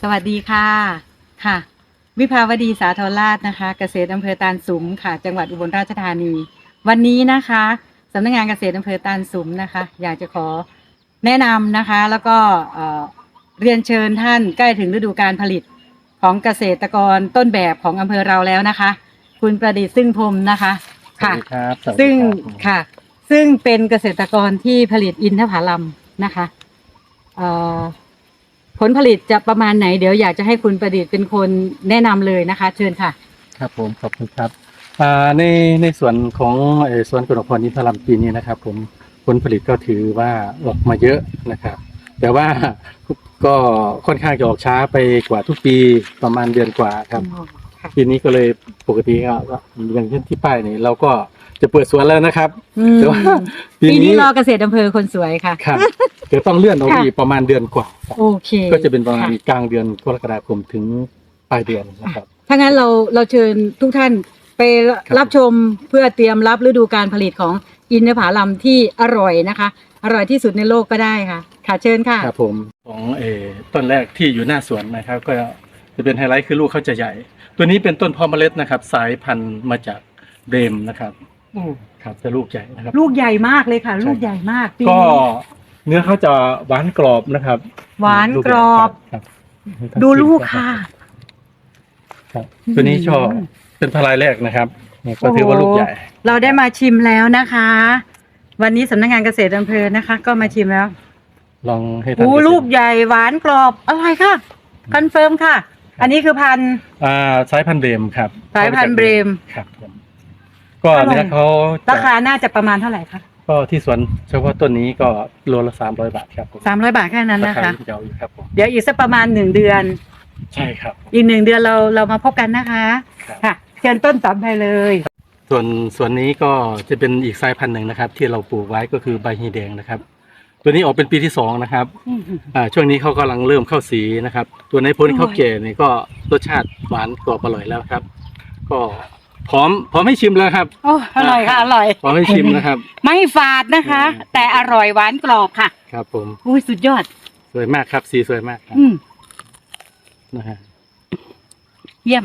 สวัสดีค่ะค่ะ วิภาวดีสาธรราชนะคะ เกษตรอำเภอตาลสุมค่ะ จังหวัดอุบลราชธานี วันนี้นะคะสำนักงานเกษตรอำเภอตาลสุมนะคะ อยากจะขอแนะนำนะคะ แล้วก็เอ่อเรียนเชิญท่านใกล้ถึงฤดูการผลิตของเกษตรกรต้นแบบของอำเภอเราแล้วนะคะ คุณประดิษฐ์ซึ่งพรหมนะคะสวัค่ะสดีครับสวัสดีซึ่งครับค่ะ ซึ่งเป็นเกษตรกรที่ผลิตอินทผลัมนะคะเอ่อ ผลผลิตจะประมาณไหนเดี๋ยวอยากจะให้คุณประดิษฐ์เป็นคนแนะนำเลยนะคะ เชิญค่ะ ครับผมขอบคุณครับอ่าในในส่วนของเอ่อสวนกนกพรนิพลัมปีนี้นะครับ ผมผลผลิตก็ถือว่าออกมาเยอะนะครับ แต่ว่าก็ค่อนข้างจะออกช้าไปกว่าทุกปีประมาณเดือนกว่าครับ ปีนี้ก็เลยปกติก็ก็อย่างเช่นที่ป้ายนี่เราก็จะเปิดสวนแล้วนะครับ อืมแต่ว่าปีปีนี้นี้รอเกษตรอำเภอคนสวยค่ะ ครับ เดี๋ยวต้องเลื่อนออกค่ะอีกประมาณเดือนกว่าครับโอเคก็จะเป็นประมาณค่กลางเดือนกรกฎาคมถึงปลายเดือนนะครับ ถ้างั้นเราเราเชิญทุกท่านไปครับรับชมเพื่อเตรียมรับฤดูการผลิตของอินทผลัมที่อร่อยนะคะ อร่อยที่สุดในโลกก็ได้ค่ะ ค่ะเชิญค่ะ ครับผมของเออต้นแรกที่อยู่หน้าสวนนะครับ ก็จะเป็นไฮไลท์คือลูกเขาจะใหญ่ ตัวนี้เป็นต้นเพาะเมล็ดนะครับ สายพันธุ์มาจากเบรมนะครับ ครับจะลูกใหญ่นะครับ ลูกใหญ่มากเลยค่ะใช่ลูกใหญ่มากปีก็นี้ เนื้อเขาจะหวานกรอบนะครับหวานกรอบครับดูลูกค่ะ ครับ ตัวนี้ชอบเป็นทลายแรกนะครับนี่ก็ถือว่าลูกใหญ่ เราได้มาชิมแล้วนะคะ วันนี้สำนักงานเกษตรอำเภอนะคะ ก็มาชิมแล้วลองให้ท่านโอ้เษตรลูกใหญ่หวานกรอบอร่อยค่ะคอนเฟิร์มค่ะ อันนี้คือพันธุ์ อ่าสายพันธุ์เบรมครับสายพันธุ์เบรม ครับผมก็อร่อยเนื้อเขาจะราคาน่าจะประมาณเท่าไหร่คะ ก็ที่สวนเฉพาะต้นนี้ก็โลละสามร้อยบาทครับผมสามร้อยบาทแค่นั้นรานะคาคะ ย่อมเยาอยู่ครับผมเดี๋ยวอีกสักประมาณหนึ่งเดือน ใช่ครับอีกหนึ่งเดือนเราเรามาพบกันนะคะ ครับ ค่ะ เชิญต้นต่อไปเลย ส่วนส่วนนี้ก็จะเป็นอีกสายพันธุ์หนึ่งนะครับ ที่เราปลูกไว้ก็คือใบฮีแดงนะครับ ตัวนี้ออกเป็นปีที่สองนะครับอ่าช่วงนี้เขากำลังเริ่มเข้าสีนะครับ ตัวในพ้นอร่อยข้าวแก่นี่ก็รสชาติหวานกรอบอร่อยแล้วครับ ก็ พร้อมพร้อมให้ชิมแล้วครับ โอ้อร่อยค่ะ อร่อย พร้อมให้ชิมนะครับ ไม่ฝาดนะคะ อืม แต่อร่อยหวานกรอบค่ะครับ ผมอุ้ยสุดยอด สวยมากครับสีสวยมากครับอืมนะฮะเยี่ยม